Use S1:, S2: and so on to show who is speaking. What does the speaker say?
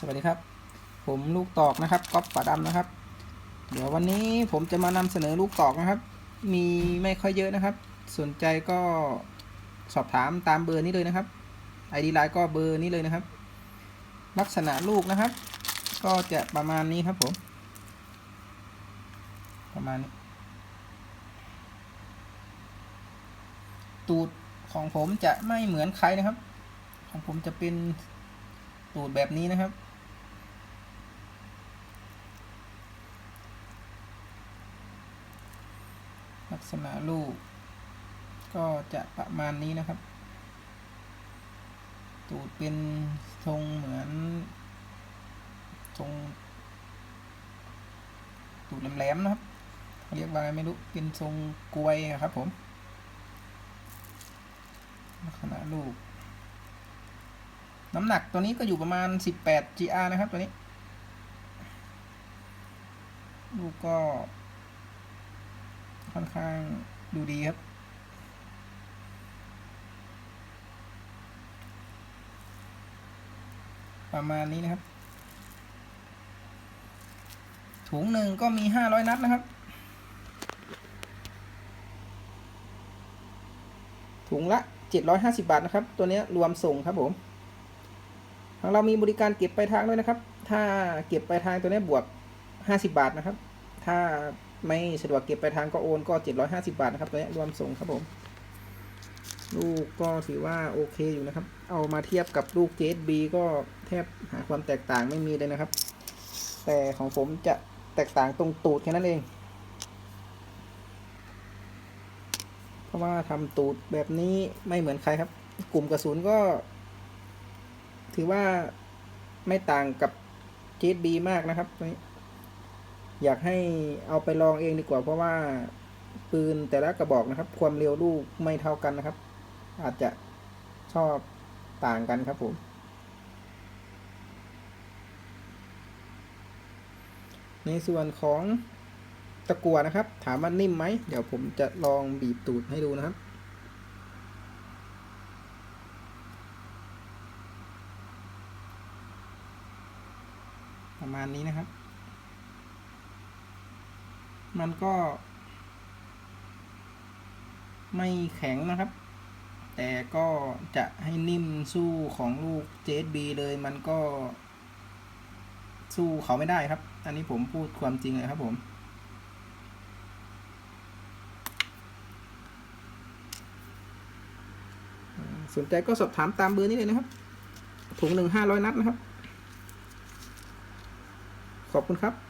S1: สวัสดีครับ ผมลูกตอกนะครับก๊อฟฝาดำนะครับ เดี๋ยววันนี้ผมจะมานำเสนอลูกตอกนะครับ มีไม่ค่อยเยอะนะครับ สนใจก็สอบถามตามเบอร์นี้เลยนะครับ ID ไลน์ก็เบอร์นี้เลยนะครับ ลักษณะลูกนะครับ ก็จะประมาณนี้ครับผม ประมาณนี้ตูดของผมจะไม่เหมือนใครนะครับ ของผมจะเป็นตูดแบบนี้นะครับ ลักษณะลูกก็จะประมาณนี้นะครับ ตูดเป็นทรงเหมือนทรงตูดแหลมๆนะครับ เรียกว่าไงไม่รู้ เป็นทรงกลวยครับผม ลักษณะลูกน้ำหนักตัวนี้ก็อยู่ประมาณ 18 GR นะครับตัวนี้ ลูกก็ ค่อนข้างดูดีครับ ประมาณนี้นะครับ ถุงหนึ่งก็มี500นัดนะครับ ถุงละ750บาทนะครับ ตัวนี้รวมส่งครับผมทางเรามีบริการเก็บปลายทางด้วยนะครับ ถ้าเก็บปลายทางตัวนี้บวก50บาทนะครับ ถ้า ไม่สะดวกเก็บไปทางก็โอนก็ 750 บาทนะครับตัวนี้รวมส่งครับผม ลูกก็ถือว่าโอเคอยู่นะครับ เอามาเทียบกับลูก JSB ก็แทบหาความแตกต่างไม่มีเลยนะครับ แต่ของผมจะแตกต่างตรงตูดแค่นั้นเอง เพราะว่าทำตูดแบบนี้ไม่เหมือนใครครับ กลุ่มกระสุนก็ ถือว่าไม่ต่างกับ JSB มากนะครับตัวนี้ อยากให้เอาไปลองเองดีกว่า เพราะว่าปืนแต่ละกระบอกนะครับ ความเร็วลูกไม่เท่ากันนะครับ อาจจะชอบต่างกันครับผมในส่วนของตะกัวนะครับ ถามว่านิ่มไหม เดี๋ยวผมจะลองบีบตูดให้ดูนะครับ ประมาณนี้นะครับ มันก็ ไม่แข็งนะครับ แต่ก็จะให้นิ่มสู้ของลูก JSB เลยมันก็ สู้เขาไม่ได้ครับ อันนี้ผมพูดความจริงเลยครับผมสนใจก็สอบถามตามเบอร์นี้เลยนะครับ ถุงหนึ่งห้าร้อยนัดนะครับ ขอบคุณครับ